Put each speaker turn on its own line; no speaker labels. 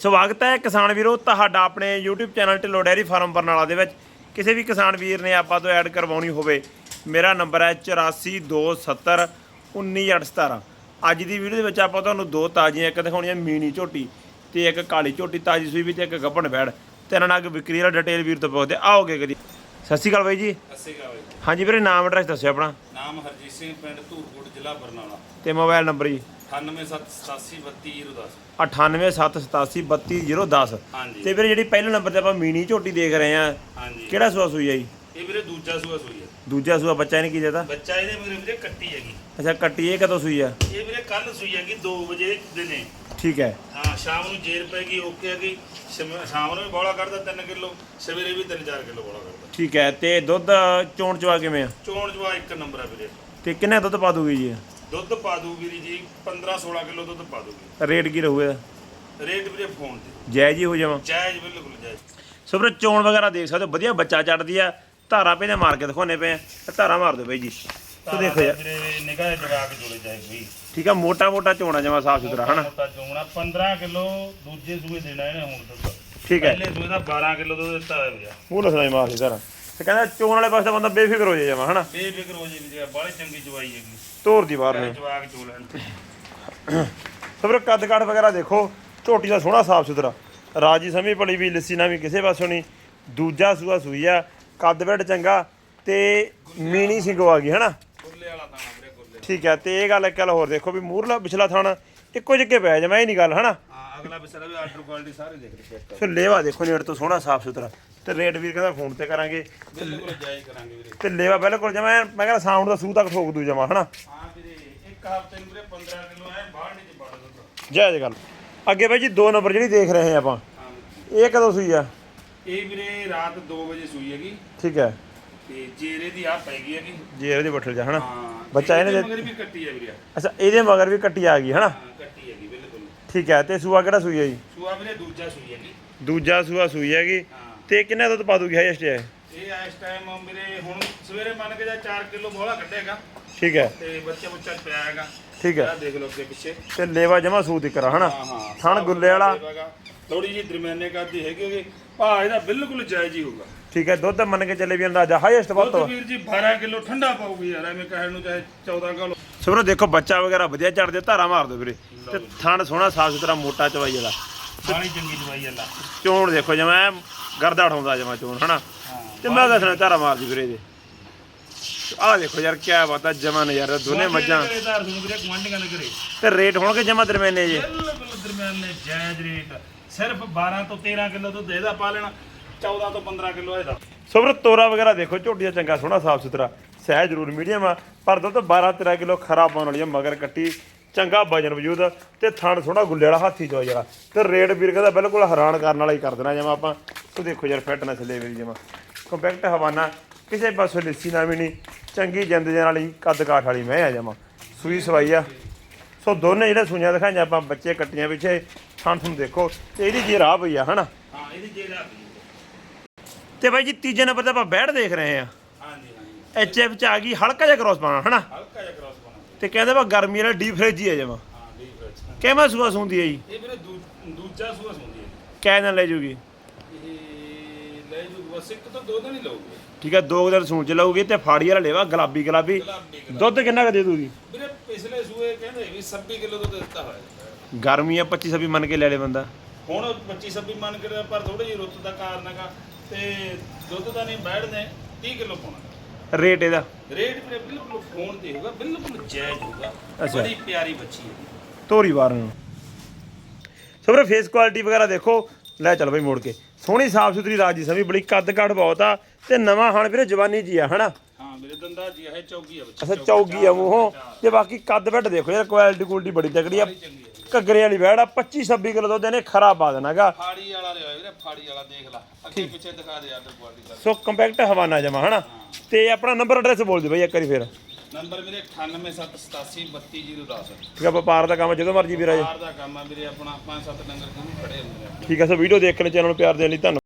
ਸਵਾਗਤ ਹੈ ਕਿਸਾਨ ਵੀਰੋ ਤੁਹਾਡਾ ਆਪਣੇ YouTube channel Dhillon dairy farm Barnala ਦੇ ਵਿੱਚ। ਕਿਸੇ ਵੀ ਕਿਸਾਨ ਵੀਰ ਨੇ ਆਪਾਂ ਤੋਂ ਐਡ ਕਰਵਾਉਣੀ ਹੋਵੇ, ਮੇਰਾ ਨੰਬਰ ਹੈ 8427191817 ਅੱਜ ਦੀ ਵੀਡੀਓ ਦੇ ਵਿੱਚ ਆਪਾਂ ਤੁਹਾਨੂੰ ਦੋ ਤਾਜ਼ੀਆਂ, ਇੱਕ ਦਿਖਾਉਣੀਆਂ ਮੀਨੀ ਝੋਟੀ ਤੇ ਇੱਕ ਕਾਲੀ ਝੋਟੀ, ਤਾਜ਼ੀ ਸੂਈ ਵੀ ਤੇ ਇੱਕ ਗੱਭਣ ਬੈੜ। ਤਿੰਨ ਨਗ ਵਿਕਰੀ ਵਾਲਾ ਡਿਟੇਲ ਵੀਰ ਤੋਂ ਪੁੱਛਦੇ ਆਓਗੇ ਕਦੀ ਸਤਿ ਸ਼੍ਰੀ ਅਕਾਲ ਬਾਈ ਜੀ।
ਸਤਿ ਸ਼੍ਰੀ ਅਕਾਲ ਜੀ।
ਹਾਂਜੀ ਵੀਰੇ ਨਾਮ ਐਡਰੈਸ ਦੱਸਿਓ ਆਪਣਾ।
ਨਾਮ ਹਰਜੀਤ ਸਿੰਘ ਪਿੰਡ ਧੂਰਕੋਟ ਜ਼ਿਲ੍ਹਾ ਬਰਨਾਲਾ।
ਤੇ ਮੋਬਾਈਲ ਨੰਬਰ ਜੀ।
9787823010
9878723010
ਹਾਂਜੀ।
ਤੇ ਵੀਰੇ ਜਿਹੜੀ ਪਹਿਲੇ ਨੰਬਰ ਤੇ ਆਪਾਂ ਮੀਨੀ ਝੋਟੀ ਦੇਖ ਰਹੇ ਆ
ਹਾਂਜੀ।
ਕਿਹੜਾ ਸੂਆ ਸੂਈ ਆ ਜੀ?
ਇਹ ਵੀਰੇ ਦੂਜਾ ਸੂਆ ਸੂਈ ਹੈ।
ਦੂਜਾ ਸੂਆ ਬੱਚਾ ਇਹਨੇ ਕੀ ਦਿੱਤਾ?
ਬੱਚਾ ਇਹਦੇ ਮੇਰੇ ਵੀਰੇ ਕੱਟੀ ਹੈਗੀ।
ਅੱਛਾ ਕੱਟੀ ਇਹ ਕਦੋਂ ਸੂਈ ਆ?
ਇਹ ਵੀਰੇ ਕੱਲ ਸੂਈ ਹੈਗੀ 2 ਵਜੇ ਦਿਨੇ।
ਠੀਕ ਹੈ।
ਹਾਂ ਸ਼ਾਮ ਨੂੰ ਜੇਰ ਪੈਗੀ ਓਕੇ ਹੈਗੀ ਸ਼ਮ- ਸ਼ਾਮ ਨੂੰ ਵੀ ਬੋਲਾ ਕਰਦਾ 3 ਕਿਲੋ ਸਵੇਰੇ ਵੀ 3-4 ਕਿਲੋ ਬੋਲਾ ਕਰਦਾ।
ਠੀਕ ਹੈ ਤੇ ਦੁੱਧ ਚੋਣ ਚਵਾ ਕਿਵੇਂ ਆ?
ਚੋਣ ਜਵਾ ਇੱਕ ਨੰਬਰ ਹੈ ਵੀਰੇ।
ਤੇ ਕਿੰਨੇ ਦੁੱਧ ਪਾ ਦੂਗੀ ਜੀ?
ਦੁੱਧ ਪਾ ਦੂ ਵੀਰੀ ਜੀ 15-16 ਕਿਲੋ ਦੁੱਧ ਪਾ ਦੂਗੀ।
ਰੇਟ ਕੀ ਰਹੂਗਾ?
ਰੇਟ ਵੀਰੇ ਫੋਨ ਤੇ।
ਜਾਇਜ਼ ਹੀ ਹੋ ਜਾਵਾਂ।
ਜਾਇਜ਼ ਬਿਲਕੁਲ ਜਾਇਜ਼।
ਸੋ ਵੀਰੇ ਚੋਣ ਵਗੈਰਾ ਦੇਖ ਸਕਦੇ ਹੋ ਵਧੀਆ ਬੱਚਾ ਚੜਦੀ ਆ। ਧਾਰਾ ਪੇ ਦੇ ਮਾਰ ਕੇ ਦਿਖਾਉਣੇ ਪਏ ਆ। ਧਾਰਾ ਮਾਰ ਦਿਓ ਬਾਈ ਜੀ। ਸੋ ਦੇਖੋ ਯਾਰ
ਨਿਗਾਹ ਜਵਾਕ ਜੋੜੇ ਜਾਏ ਕੋਈ।
ਠੀਕ ਆ ਮੋਟਾ ਮੋਟਾ ਚੋਣਾ ਜਮਾ ਸਾਫ਼ ਸੁਥਰਾ ਹਨਾ?
ਮੋਟਾ ਚੋਣਾ 15 ਕਿਲੋ ਦੂਜੇ ਸੂਏ ਦੇਣਾ ਇਹਨੇ ਹੁਣ ਦੁੱਧ
ਠੀਕ ਹੈ।
ਪਹਿਲੇ ਸੂਏ ਦਾ 12 ਕਿਲੋ ਦੁੱਧ ਦਿੱਤਾ ਹੋਇਆ ਵੀਰਾ।
ਮੂੰਹ ਲਸਣਾ ਹੀ ਮਾਰ ਸੀ ਧਾਰਾ ਤੇ ਕਹਿੰਦਾ ਚੋਣ ਵਾਲੇ ਪਾਸੇ ਬੰਦਾ ਬੇਫਿਕਰ ਹੋ ਜਾਏ ਜਮਾ ਹਨਾ?
ਬੇਫਿਕਰ ਹੋ ਜੇ ਵੀਰੇ ਬਾਹਲੀ ਚੰਗੀ ਜਵਾਈ ਹੈਗੀ।
ਤੋਰ ਦੀ ਬਾਹਰ ਨੂੰ।
ਜਵਾਕ ਚੋ ਲੈਣ
ਸੋ ਵੀਰੇ ਕੱਦ ਕਾਠ ਵਗੈਰਾ ਦੇਖੋ ਝੋਟੀ ਦਾ ਸੋਹਣਾ ਸਾਫ਼ ਸੁਥਰਾ। ਰਾਜੀ ਸਮੀ ਪਲੀ ਵੀ ਲੱਸੀ ਨਾ ਵੀ ਕਿਸੇ ਪਾਸੋਂ ਨਹੀਂ। ਦੂਜਾ ਸੂਆ ਸੂਈ ਆ ਕੱਦ ਬੈਡ ਚੰਗਾ ਤੇ ਮੀਣੀ ਸਿੰਘੋ ਆ ਗਈ ਹਨਾ?
ਵੀਰੇ
ਠੀਕ ਹੈ ਤੇ ਇਹ ਗੱਲ ਇੱਕ ਗੱਲ ਹੋਰ ਦੇਖੋ ਵੀ ਮੂਰਲਾ ਪਿਛਲਾ ਥਾਣਾ ਇੱਕੋ ਜਿੱਕੇ ਪਿਆ ਜਮਾ ਇਹ ਨਹੀਂ ਗੱਲ ਹਨਾ?
ਹਾਂ ਅਗਲਾ ਬਿਸਰਾ ਵੀ ਆਰਡਰ ਕੁਆਲਿਟੀ ਸਾਰੇ ਦੇਖ ਲਈ ਚੈੱਕ ਕਰ
ਸੋ ਲੇਵਾ ਦੇਖੋ ਨੇੜ ਤੋਂ ਸੋਹਣਾ ਸਾਫ਼ ਸੁਥਰਾ। ਤੇ ਰੇਟ ਵੀਰ ਕਹਿੰਦਾ ਫੋਨ ਤੇ ਕਰਾਂਗੇ।
ਬਿਲਕੁਲ ਜਾਇਜ਼ ਕਰਾਂਗੇ ਵੀਰੇ।
ਤੇ ਲੇਵਾ ਬਿਲਕੁਲ ਜਮਾ ਐਨ ਮੈਂ ਕਹਿੰਦਾ ਸਾਊਂਡ ਦਾ ਸੂ ਤੱਕ ਠੋਕ ਦੂ ਜਮਾ ਹਨਾ?
ਹਾਂ ਵੀਰੇ ਇੱਕ ਹਫ਼ਤੇ ਨੂੰ ਵੀਰੇ 15 ਕਿਲੋ ਐ ਬਾਹਰ ਨਹੀਂ ਚ ਬੜਾ ਦੁੱਧ
ਜੈ ਜੈ ਗੱਲ। ਅੱਗੇ ਬਾਈ ਜੀ ਦੋ ਨੰਬਰ ਜਿਹੜੀ ਦੇਖ ਰਹੇ ਹਾਂ ਆਪਾਂ।
ਹਾਂ।
ਇਹ ਕਦੋਂ ਸੂਈ ਆ?
ਇਹ ਵੀਰੇ ਰਾਤ 2 ਵਜੇ ਸੂਈ ਹੈਗੀ।
ਠੀਕ ਹੈ।
ਤੇ ਜੇਰੇ ਦੀ ਆ ਪੈ ਗਈ ਹੈਗੀ।
ਜੀ ਇਹਦੇ ਬੱਠਲ ਜਾ ਹਨਾ?
ਹਾਂ।
ਬੱਚਾ ਇਹਨੇ
ਮਗਰ ਵੀ ਕੱਟੀ ਹੈ ਵੀਰੇ।
ਅੱਛਾ ਇਹਦੇ ਮਗਰ ਵੀ ਕੱਟੀ ਆ ਗਈ ਹਨਾ?
ਹਾਂ ਕੱਟੀ ਹੈਗੀ ਬਿਲਕੁਲ।
ਠੀਕ ਹੈ ਤੇ ਸੂਆ ਕਿਹੜਾ ਸੂਈ ਹੈ ਜੀ?
ਸੂਆ ਵੀਰੇ ਦੂਜਾ ਸੂਈ ਹੈਗੀ।
ਦੂਜਾ ਸੂਆ ਸੂਈ ਹੈਗੀ ਤੇ ਕਿੰਨਾ ਦੁੱਧ ਪਾ ਦੂਗੀ ਹੈ
ਇਹ? ਇਸ ਟਾਈਮ ਮੇਰੇ ਹੁਣ ਸਵੇਰੇ ਮੰਨ ਕੇ ਜਾ 4 ਕਿਲੋ ਬੋਲਾ ਕੱਢੇਗਾ।
ਠੀਕ ਹੈ।
ਤੇ ਬੱਚੇ ਬੱਚਾ ਪਿਆ ਹੈਗਾ।
ਠੀਕ ਹੈ।
ਦੇਖ ਲਓ ਅੱਗੇ ਪਿੱਛੇ।
ਤੇ ਲੇਵਾ ਜਮਾ ਸੂਤ ਕਰਾ ਹਨਾ? ਥਣ ਗੁੱਲੇ ਵਾਲਾ।
ਥੋੜੀ ਜੀ ਦਰਮਿਆਨੇ ਕਰਦੀ ਹੈਗੀ ਹੋਗੀ ਭਾ ਇਹਦਾ ਬਿਲਕੁਲ ਜਾਇਜ਼ ਹੀ ਹੋਊਗਾ।
ਠੀਕ ਹੈ ਦੁੱਧ ਮੰਨ ਕੇ ਚੱਲੇ ਵੀ ਅੰਦਾਜ਼ਾ ਹਾਈਐਸਟ ਵੱਧ ਤੋਂ
ਦੁੱਧ ਵੀਰ ਜੀ 12 ਕਿਲੋ ਠੰਡਾ ਪਾਊਗੀ ਯਾਰ ਐਵੇਂ ਕਹਿਣ ਨੂੰ ਚਾਹੇ 14 ਕਿਲੋ।
ਸਭਰੋ ਦੇਖੋ ਬੱਚਾ ਵਗੈਰਾ ਵਧੀਆ ਚੜਦੇ ਧਾਰਾ ਮਾਰ ਦੋ ਵੀਰੇ। ਤੇ ਥਣ ਸੋਹਣਾ ਸਾਫ਼ ਸੁਥਰਾ ਮੋਟਾ ਚਵਾਈ ਵਾਲਾ।
ਬਾਣੀ ਚੰਗੀ ਦਵਾਈ ਅੱਲਾ
ਚੋਣ ਦੇਖੋ ਜਮਾ ਐਨ ਗਰਦਾ ਉਠਾਉਂਦਾ ਜਮਾ ਚੋਣ ਹਨਾ? ਤੇ ਮੈਂ ਦੱਸਣਾ ਧਾਰਾ ਮਾਰਦੀ ਵੀਰੇ ਦੇ ਆਹ ਦੇਖੋ ਯਾਰ ਕੀ ਬਾਤ ਆ ਜਮਾ ਨਜ਼ਾਰਾ ਦੋਨੇ ਮੱਝਾਂ।
ਧਾਰ ਵੀਰੇ
ਤੇ ਰੇਟ ਹੋਣਗੇ ਜਮਾ ਦਰਮਿਆਨੇ ਜੀ?
ਬਿਲਕੁਲ ਦਰਮਿਆਨੇ ਜਾਇਜ਼ ਰੇਟ। ਸਿਰਫ 12 ਤੋਂ 13 ਕਿਲੋ ਦੁੱਧ ਇਹਦਾ ਪਾ ਲੈਣਾ 14 ਤੋਂ 15 ਕਿਲੋ ਇਹਦਾ।
ਸਭਰ ਤੋਰਾ ਵਗੈਰਾ ਦੇਖੋ ਝੋਟੀ ਦਾ ਚੰਗਾ ਸੋਹਣਾ ਸਾਫ਼ ਸੁਥਰਾ ਸਹਿ ਜ਼ਰੂਰ ਮੀਡੀਅਮ ਆ। ਪਰ ਦੁੱਧ 12 13 ਕਿਲੋ ਖਰਾ ਪਾਉਣ ਵਾਲੀ ਆ ਮਗਰ ਕੱਟੀ ਚੰਗਾ ਵਜਨ ਵਜੂਦ ਤੇ ਥਣ ਸੋਹਣਾ ਗੁੱਲੇ ਵਾਲਾ ਹਾਥੀ ਚੋ ਜਿਹੜਾ ਤੇ ਰੇਟ ਵੀਰ ਕਹਿੰਦਾ ਬਿਲਕੁਲ ਹੈਰਾਨ ਕਰਨ ਵਾਲਾ ਹੀ ਕਰ ਦੇਣਾ ਜਮਾ ਆਪਾਂ। ਤੂੰ ਦੇਖੋ ਯਾਰ ਫਿਟਨੈਸ ਲੈ ਵੀ ਜਮਾ। ਕੰਪੈਕਟ ਹਵਾਨਾ ਕਿਸੇ ਪਾਸੋਂ ਲਿੱਸੀ ਨਾ ਵੀ ਨਹੀਂ। ਚੰਗੀ ਜਿੰਦ ਜਨ ਵਾਲੀ ਕੱਦ ਕਾਠ ਵਾਲੀ ਮੈਂ ਆ ਜਮਾ ਸੂਈ ਸਵਾਈ ਆ। ਸੋ ਦੋਨੇ ਜਿਹੜੇ ਸੂਈਆਂ ਦਿਖਾਈਆਂ ਆਪਾਂ ਬੱਚੇ ਕੱਟੀਆਂ ਪਿੱਛੇ ਥਣ ਤੁਹਾਨੂੰ ਦੇਖੋ। ਤੇ ਇਹਦੀ ਜੇ ਰਾਹ ਪਈ ਆ ਹਨਾ?
ਹਾਂ ਇਹਦੀ
ਤੇ ਬਾਈ ਜੀ ਤੀਜੇ ਨੰਬਰ ਤੇ ਆਪਾਂ ਬੈਠ ਦੇਖ ਰਹੇ ਆ।
ਹਾਂਜੀ ਹਾਂਜੀ।
ਐਚ ਐਫ ਚ ਆ ਗਈ ਹਲਕਾ ਜਿਹਾ ਕ੍ਰੋਸ ਪਾਣਾ ਹਨਾ?
ਹਲਕਾ ਜਿਹਾ ਕ੍ਰਾਸ ਪਾਉਣਾ।
ਤੇ ਕਹਿੰਦੇ ਵਾ ਗਰਮੀ ਵਾਲਾ ਡੀਪ ਫ੍ਰਿਜ ਹੀ ਆ ਜਮਾ
ਹਾਂ ਡੀਪ ਵਿੱਚ
ਕਿਵੇਂ ਸੁਆ ਸੁੰਦੀ ਹੈ ਜੀ?
ਇਹ ਵੀਰੇ ਦੂਜਾ ਸੂਆ ਸੁਣਦੀ ਹੈ
ਕਹਿ ਨਾਲ ਲੈ ਜੂਗੀ?
ਇਹ ਲੈ ਜੂ ਬਸ ਇੱਕ ਤੋਂ ਦੋ ਦਿਨ ਹੀ ਲਊਗੀ।
ਠੀਕ ਹੈ ਦੋ ਕੁ ਦਿਨ ਸੂਣ ਚ ਲਊਗੀ ਤੇ ਫਾੜੀ ਵਾਲਾ ਲੇਵਾ ਗੁਲਾਬੀ ਗੁਲਾਬੀ।
ਗੁਲਾਬੀ ਗੁਲਾਬੀ।
ਦੁੱਧ ਕਿੰਨਾ ਕੁ ਦੇ ਦੂਗੀ?
ਵੀਰੇ ਪਿਛਲੇ ਸੂਏ ਕਹਿੰਦੇ ਵੀ 26 ਕਿਲੋ ਦੁੱਧ ਦਿੱਤਾ ਹੋਇਆ।
ਗਰਮੀ ਆ 25 26 ਮੰਨ ਕੇ ਲੈ ਲੈ ਬੰਦਾ।
ਹੁਣ 25 26 ਮੰਨ ਕੇ ਪਰ ਥੋੜੀ ਜਿਹੀ ਰੁੱਤ ਦਾ ਕਾਰਨ ਹੈਗਾ ਤੇ ਦੁੱਧ ਤਾਂ ਨਹੀਂ ਬੈਠਦੇ 30 ਕਿਲੋ ਪਾਉਣਾ।
ਰੇਟ ਇਹਦਾ।
ਰੇਟ ਵੀਰੇ ਬਿਲਕੁਲ ਫੋਨ ਤੇ ਹੋਊਗਾ ਬਿਲਕੁਲ ਜਾਇਜ਼ ਹੋਊਗਾ।
ਅੱਛਾ।
ਬੜੀ ਪਿਆਰੀ ਬੱਚੀ ਹੈ।
ਤੋਰੀ ਬਾਰ ਨੂੰ। ਸਭਰੇ ਫੇਸ ਕੁਆਲਿਟੀ ਵਗੈਰਾ ਦੇਖੋ। ਲੈ ਚੱਲ ਬਈ ਮੋੜ ਕੇ। ਸੋਹਣੀ ਸਾਫ਼ ਸੁਥਰੀ ਰਾਜੀ ਸਮੀ ਬੜੀ ਕੱਦ ਕਾਠ ਬਹੁਤ ਆ ਤੇ ਨਵਾਂ ਹਣ ਵੀਰੇ ਜਵਾਨੀ ਜੀ ਆ ਹਨਾ?
ਹਾਂ ਮੇਰੇ ਦੰਦਾ ਜੀ ਇਹ ਚੌਗੀ ਆ ਬੱਚੀ
ਅੱਛਾ ਚੌਗੀ ਆ ਮੂੰਹੋਂ। ਤੇ ਬਾਕੀ ਕੱਦ ਬੈੱਡ ਦੇਖੋ ਯਾਰ ਕੁਆਲਿਟੀ ਕੁਆਲਿਟੀ ਬੜੀ ਤਕੜੀ ਆ। ਘੱਗਰੇ ਵਾਲੀ ਵੈੜ ਆ 25 26 ਕਿਲੋ ਦੁੱਧ ਇਹਨੇ ਖਰਾ ਪਾ ਦੇਣਾਗਾ
ਫਾੜੀ ਵਾਲਾ ਲਿਆ ਵੀਰੇ ਫਾੜੀ ਵਾਲਾ ਦੇਖ ਲੈ। ਅੱਗੇ ਪਿੱਛੇ ਦਿਖਾ ਦੇ ਆਦਰ ਕੁਆਲਿਟੀ ਦਾ
ਸੋ ਕੰਪੈਕਟ ਹਵਾਨਾ ਜਮਾ ਹਨਾ? ਤੇ ਆਪਣਾ ਨੰਬਰ ਐਡਰੈਸ ਬੋਲ ਦਿਓ ਬਈ ਇੱਕ ਵਾਰੀ ਫੇਰ।
ਨੰਬਰ ਵੀਰੇ 9878832010
ਠੀਕ ਆ ਵਪਾਰ ਦਾ ਕੰਮ ਜਦੋਂ ਮਰਜ਼ੀ ਵੀਰਾ ਜੀ
ਬਾਹਰ ਦਾ ਕੰਮ ਆ ਵੀਰੇ ਆਪਣਾ ਪੰਜ ਸੱਤ ਡੰਗਰ ਕਿਉਂ ਖੜੇ ਹੁੰਦੇ ਆ।
ਠੀਕ ਆ ਸੋ ਵੀਡੀਓ ਦੇਖਣ ਚੈਨਲ ਨੂੰ ਪਿਆਰ ਦੇਣ ਲਈ ਧੰਨਵਾਦ।